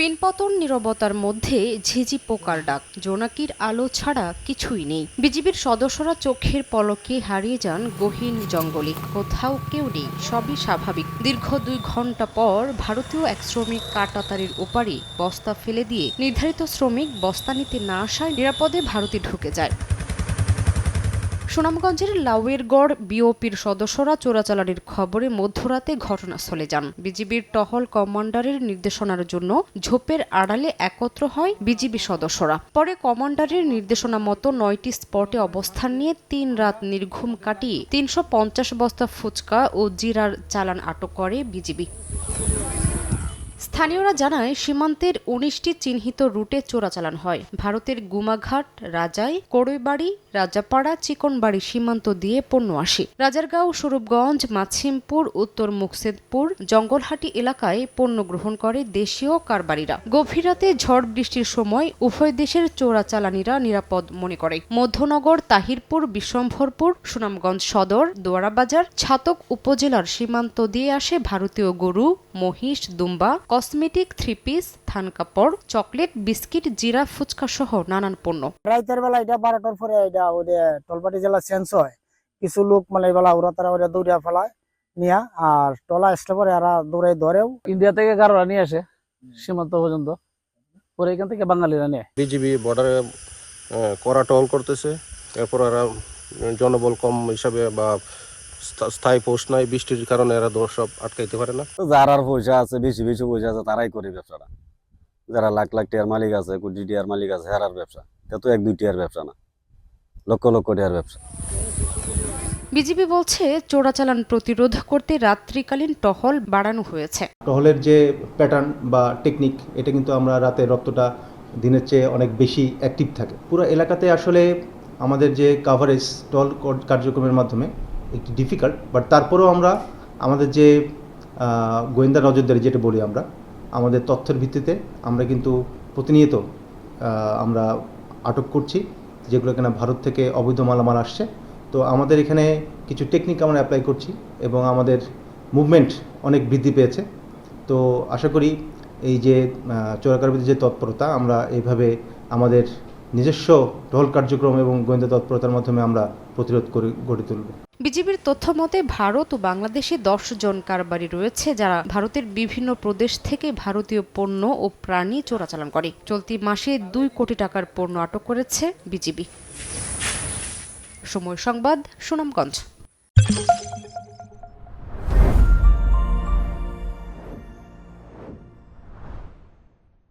দিনপতন নীরবতার মধ্যে ঝিঝি পোকার ডাক। জোনাকির আলো ছাড়া কিছুই নেই। বিজিবির সদস্যরা চোখের পলকে হারিয়ে যান গহীন জঙ্গলে। কোথাও কেউ নেই। সবই স্বাভাবিক। দীর্ঘ দুই ঘণ্টা পর ভারতীয় এক শ্রমিক কাটাতারির ওপারে বস্তা ফেলে দিয়ে নির্ধারিত শ্রমিক বস্তা নিতে না আসায় নিরাপদে ভারতে ঢুকে যায়। সুনামগঞ্জের লাউয়েরগড় বিওপির সদস্যরা চোরাচালানির খবরে মধ্যরাতে ঘটনাস্থলে যান। বিজিবির টহল কমান্ডারের নির্দেশনার জন্য ঝোপের আড়ালে একত্র হয় বিজিবি সদস্যরা। পরে কমান্ডারের নির্দেশনা মতো নয়টি স্পটে অবস্থান নিয়ে তিন রাত নির্ঘুম কাটিয়ে তিনশো পঞ্চাশ বস্তা ফুচকা ও জিরার চালান আটক করে বিজিবি। স্থানীয়রা জানায়, সীমান্তের উনিশটি চিহ্নিত রুটে চোরাচালান হয়। ভারতের গুমাঘাট, রাজাই, কড়ইবাড়ি, রাজাপাড়া, চিকনবাড়ি সীমান্ত দিয়ে পণ্য আসে। রাজারগাঁও স্বরূপগঞ্জ মাছিমপুর, উত্তর মুকসেদপুর জঙ্গলহাটি এলাকায় পণ্য গ্রহণ করে দেশীয় কারবারিরা। গভীর রাতে ঝড় বৃষ্টির সময় উভয় দেশের চোরাচালানিরা নিরাপদ মনে করে। মধ্যনগর, তাহিরপুর, বিশ্বম্ভরপুর, সুনামগঞ্জ সদর, দোয়ারাবাজার, ছাতক উপজেলার সীমান্ত দিয়ে আসে ভারতীয় গরু, মহিষ, দুম্বা কসমেটিক থ্রি পিস থান কাপড় চকলেট বিস্কিট জিরা ফুচকা সহ নানান পণ্য। রাইতের বেলা এটা বারোটার পরে এটা ওদের টলপাটি জেলা চেঞ্জ হয়। কিছু লোক মানে বেলা ওরা তারা ওরা দৌড়িয়া ফেলায় নিয়া আর টলা আসলে পরে এরা দৌড়াই ধরেও। ইন্ডিয়া থেকে গারোরা নিয়ে আসে সীমান্ত পর্যন্ত। পরে এখান থেকে বাঙালিরা নেয় বিজিবি বর্ডারে করা টল করতেছে। এরপর এরা জনবল কম হিসাবে বা স্থায়ী পোস্ট নাই বৃষ্টির কারণে এরা দৌড় সব আটকাইতে পারে না। তো যার আর পয়সা আছে বেশি বেশি পয়সা আছে তারাই করে ব্যবসাটা। যারা লাখ লাখ টিয়ার মালিক আছে কোটি টিয়ার মালিক আছে হেরার ব্যবসা। এটা তো এক দুই টিয়ার ব্যবসা না। লক্ষ লক্ষ টিয়ার ব্যবসা। বিজিবি বলছে চোরাচালান প্রতিরোধ করতে রাত্রিকালীন টহল বাড়ানো হয়েছে। টহলের যে প্যাটার্ন বা টেকনিক এটা কিন্তু আমরা রাতে রক্তটা দিনের চেয়ে অনেক বেশি অ্যাক্টিভ থাকে। পুরো এলাকাতে আসলে আমাদের যে কাভারেজ টহল কর- কার্যক্রমের মাধ্যমে একটু ডিফিকাল্ট বাট তারপরেও আমরা আমাদের যে গোয়েন্দা নজরদারি যেটা বলি আমরা, আমাদের তথ্যের ভিত্তিতে আমরা কিন্তু প্রতিনিয়ত আমরা আটক করছি, যেগুলো কিনা ভারত থেকে অবৈধ মালামাল আসছে। তো আমাদের এখানে কিছু টেকনিক আমরা অ্যাপ্লাই করছি এবং আমাদের মুভমেন্ট অনেক বৃদ্ধি পেয়েছে। তো আশা করি এই যে চোরাকারবিদের যে তৎপরতা, আমরা এইভাবে আমাদের নিজস্ব টহল কার্যক্রম এবং গোয়েন্দা তৎপরতার মাধ্যমে আমরা প্রতিরোধ করে, গড়ে তুলব। বিজিবির তথ্য মতে, ভারত ও বাংলাদেশে দশ জন কারবারি রয়েছে যারা ভারতের বিভিন্ন প্রদেশ থেকে ভারতীয় পণ্য ও প্রাণী চোরাচালান করে। চলতি মাসে দুই কোটি টাকার পণ্য আটক করেছে বিজিবি। সময় সংবাদ, সুনামগঞ্জ।